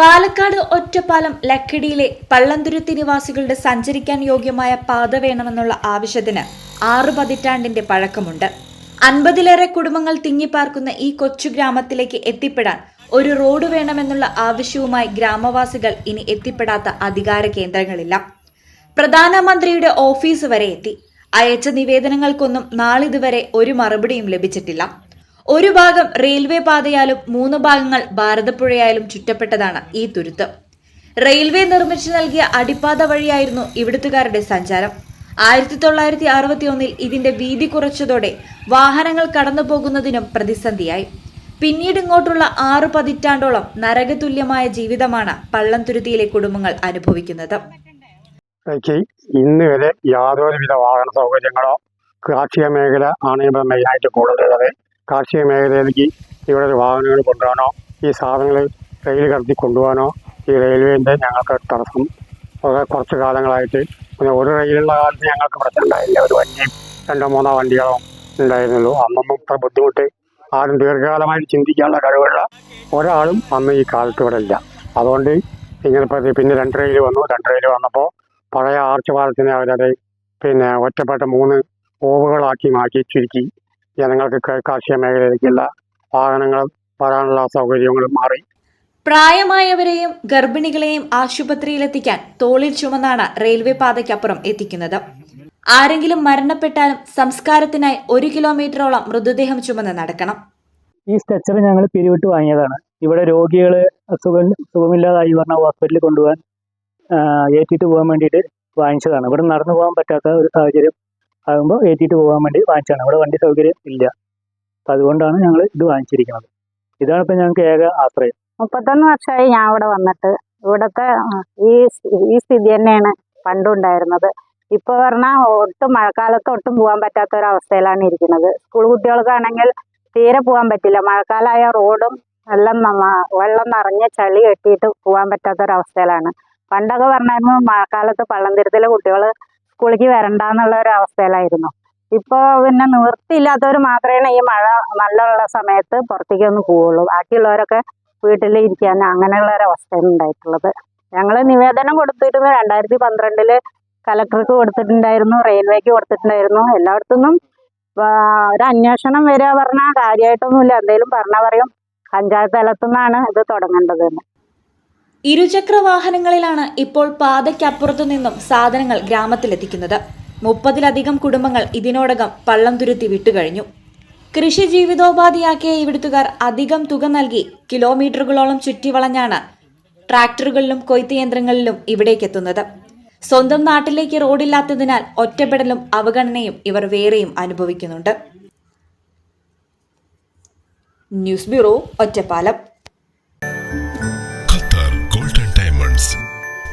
പാലക്കാട് ഒറ്റപ്പാലം ലക്കിടിയിലെ പള്ളന്തുരുത്തി നിവാസികളുടെ സഞ്ചരിക്കാൻ യോഗ്യമായ പാത വേണമെന്നുള്ള ആവശ്യത്തിന് ആറു പതിറ്റാണ്ടിന്റെ പഴക്കമുണ്ട്. അൻപതിലേറെ കുടുംബങ്ങൾ തിങ്ങിപ്പാർക്കുന്ന ഈ കൊച്ചു ഗ്രാമത്തിലേക്ക് എത്തിപ്പെടാൻ ഒരു റോഡ് വേണമെന്നുള്ള ആവശ്യവുമായി ഗ്രാമവാസികൾ ഇനി എത്തിപ്പെടാത്ത അധികാര കേന്ദ്രങ്ങളില്ല. പ്രധാനമന്ത്രിയുടെ ഓഫീസ് വരെ എത്തി. അയച്ച നിവേദനങ്ങൾക്കൊന്നും നാളിതുവരെ ഒരു മറുപടിയും ലഭിച്ചിട്ടില്ല. ഒരു ഭാഗം റെയിൽവേ പാതയാലും മൂന്ന് ഭാഗങ്ങൾ ഭാരതപ്പുഴയാലും ചുറ്റപ്പെട്ടതാണ് ഈ തുരുത്ത്. റെയിൽവേ നിർമ്മിച്ചു നൽകിയ അടിപ്പാത വഴിയായിരുന്നു ഇവിടുത്തുകാരുടെ സഞ്ചാരം. ആയിരത്തി തൊള്ളായിരത്തി അറുപത്തി ഒന്നിൽ ഇതിന്റെ വീതി കുറച്ചതോടെ വാഹനങ്ങൾ കടന്നു പോകുന്നതിനും പ്രതിസന്ധിയായി. പിന്നീട് ഇങ്ങോട്ടുള്ള ആറു പതിറ്റാണ്ടോളം നരകതുല്യമായ ജീവിതമാണ് പള്ളം പള്ളംതുരുത്തിയിലെ കുടുംബങ്ങൾ അനുഭവിക്കുന്നത്. ഇന്ന് വരെ യാതൊരുവിധ വാഹന സൗകര്യങ്ങളോ കാർഷിക മേഖല ആണ് മെയിനായിട്ട് കൂടുതലുള്ളത് കാർഷിക മേഖലയിലേക്ക് ഇവിടെ വാഹനങ്ങൾ കൊണ്ടുപോകാനോ ഈ സാധനങ്ങൾ റെയിൽ കടത്തി കൊണ്ടുപോകാനോ ഈ റെയിൽവേന്റെ ഞങ്ങൾക്ക് തടസ്സം. കുറച്ച് കാലങ്ങളായിട്ട് പിന്നെ ഒരു റെയിലുള്ള കാലത്ത് ഞങ്ങൾക്ക് പ്രശ്നം ഉണ്ടായില്ല. ഒരു വണ്ടിയും രണ്ടോ മൂന്നോ വണ്ടികളോ ഉണ്ടായിരുന്നുള്ളൂ. അന്നൊന്നും ഇത്ര ബുദ്ധിമുട്ട് ആരും ദീർഘകാലമായിട്ട് ചിന്തിക്കാനുള്ള കഴിവുള്ള ഒരാളും അന്ന് ഈ കാലത്ത് ഇവിടെ ഇല്ല. അതുകൊണ്ട് ഇങ്ങനെ പിന്നെ രണ്ട് റെയിൽ വന്നു. രണ്ട് റെയിൽ വന്നപ്പോൾ പഴയ ആർച്ച് പാലത്തിനെ അവരത് പിന്നെ ഒറ്റപ്പെട്ട മൂന്ന് ഓവുകളാക്കി മാറ്റി ചുരുക്കി ജനങ്ങൾക്ക് കാർഷിക മേഖലയിലേക്കുള്ള വാഹനങ്ങൾ വരാനുള്ള സൗകര്യങ്ങളും മാറി. പ്രായമായവരെയും ഗർഭിണികളെയും ആശുപത്രിയിലെത്തിക്കാൻ തോളിൽ ചുമന്നാണ് റെയിൽവേ പാതയ്ക്കപ്പുറം എത്തിക്കുന്നത്. ആരെങ്കിലും മരണപ്പെട്ടാലും സംസ്കാരത്തിനായി ഒരു കിലോമീറ്ററോളം മൃതദേഹം ചുമന്ന് നടക്കണം. ഈ സ്ട്രെച്ചർ ഞങ്ങൾ പിരിവിട്ട് വാങ്ങിയതാണ്. ഇവിടെ രോഗികളെ സുഖം സുഖമില്ലാതായി പറഞ്ഞ ഹോസ്പിറ്റലിൽ കൊണ്ടുപോകാൻ ഏറ്റിട്ട് പോകാൻ വേണ്ടിയിട്ട് വാങ്ങിച്ചതാണ്. ഇവിടെ നടന്നു പോകാൻ പറ്റാത്ത ഒരു സാഹചര്യം ആകുമ്പോൾ ഏറ്റിട്ട് പോകാൻ വേണ്ടി വാങ്ങിച്ചതാണ്. അവിടെ വണ്ടി സൗകര്യം ഇല്ല. അതുകൊണ്ടാണ് ഞങ്ങൾ ഇത് വാങ്ങിച്ചിരിക്കുന്നത്. ഇതാണ് ഇപ്പം ഞങ്ങൾക്ക് ഏക ആശ്രയം. മുപ്പത്തൊന്ന് വർഷമായി ഞാൻ ഇവിടെ വന്നിട്ട്. ഇവിടുത്തെ ഈ ഈ സ്ഥിതി തന്നെയാണ് പണ്ടുണ്ടായിരുന്നത് ഇപ്പൊ പറഞ്ഞാൽ ഒട്ടും മഴക്കാലത്ത് ഒട്ടും പോകാൻ പറ്റാത്ത ഒരു അവസ്ഥയിലാണ് ഇരിക്കുന്നത്. സ്കൂൾ കുട്ടികൾക്കാണെങ്കിൽ തീരെ പോകാൻ പറ്റില്ല. മഴക്കാലമായ റോഡും വെള്ളം വെള്ളം നിറഞ്ഞ് ചളി കെട്ടിയിട്ട് പോകാൻ പറ്റാത്ത ഒരു അവസ്ഥയിലാണ് പണ്ടൊക്കെ പറഞ്ഞായിരുന്നു മഴക്കാലത്ത് പള്ളംതിരുത്തിലെ കുട്ടികൾ സ്കൂളിലേക്ക് വരണ്ട എന്നുള്ള ഒരു അവസ്ഥയിലായിരുന്നു. ഇപ്പൊ പിന്നെ നിവൃത്തിയില്ലാത്തവർ മാത്രമേ ഈ മഴ നല്ല ഉള്ള സമയത്ത് പുറത്തേക്ക് ഒന്ന് പോവുള്ളൂ. ബാക്കിയുള്ളവരൊക്കെ വീട്ടിൽ ഇരിക്കാൻ അങ്ങനെയുള്ള ഒരു അവസ്ഥയാണ് ഉണ്ടായിട്ടുള്ളത് ഞങ്ങൾ നിവേദനം കൊടുത്തിരുന്നു. രണ്ടായിരത്തി പന്ത്രണ്ടിൽ കലക്ടർക്ക് കൊടുത്തിട്ടുണ്ടായിരുന്നു. റെയിൽവേക്ക് കൊടുത്തിട്ടുണ്ടായിരുന്നു. എല്ലായിടത്തുനിന്നും ഒരു അന്വേഷണം വരിക പറഞ്ഞാൽ കാര്യമായിട്ടൊന്നുമില്ല എന്തെങ്കിലും പറഞ്ഞാൽ പറയും. പഞ്ചായത്ത് തലത്തു നിന്നാണ് ഇത് തുടങ്ങേണ്ടത് എന്ന്. ഇരുചക്ര വാഹനങ്ങളിലാണ് ഇപ്പോൾ പാതയ്ക്കപ്പുറത്തു നിന്നും സാധനങ്ങൾ ഗ്രാമത്തിലെത്തിക്കുന്നത്. മുപ്പതിലധികം കുടുംബങ്ങൾ ഇതിനോടകം പള്ളം തുരുത്തി വിട്ടുകഴിഞ്ഞു. കൃഷി ജീവിതോപാധിയാക്കിയ ഇവിടുത്തുകാർ അധികം തുക നൽകി കിലോമീറ്ററുകളോളം ചുറ്റിവളഞ്ഞാണ് ട്രാക്ടറുകളിലും കൊയ്ത്ത് യന്ത്രങ്ങളിലും ഇവിടേക്കെത്തുന്നത്. സ്വന്തം നാട്ടിലേക്ക് റോഡില്ലാത്തതിനാൽ ഒറ്റപ്പെടലും അവഗണനയും ഇവർ വേറെയും അനുഭവിക്കുന്നുണ്ട്. News bureau Ottapalam.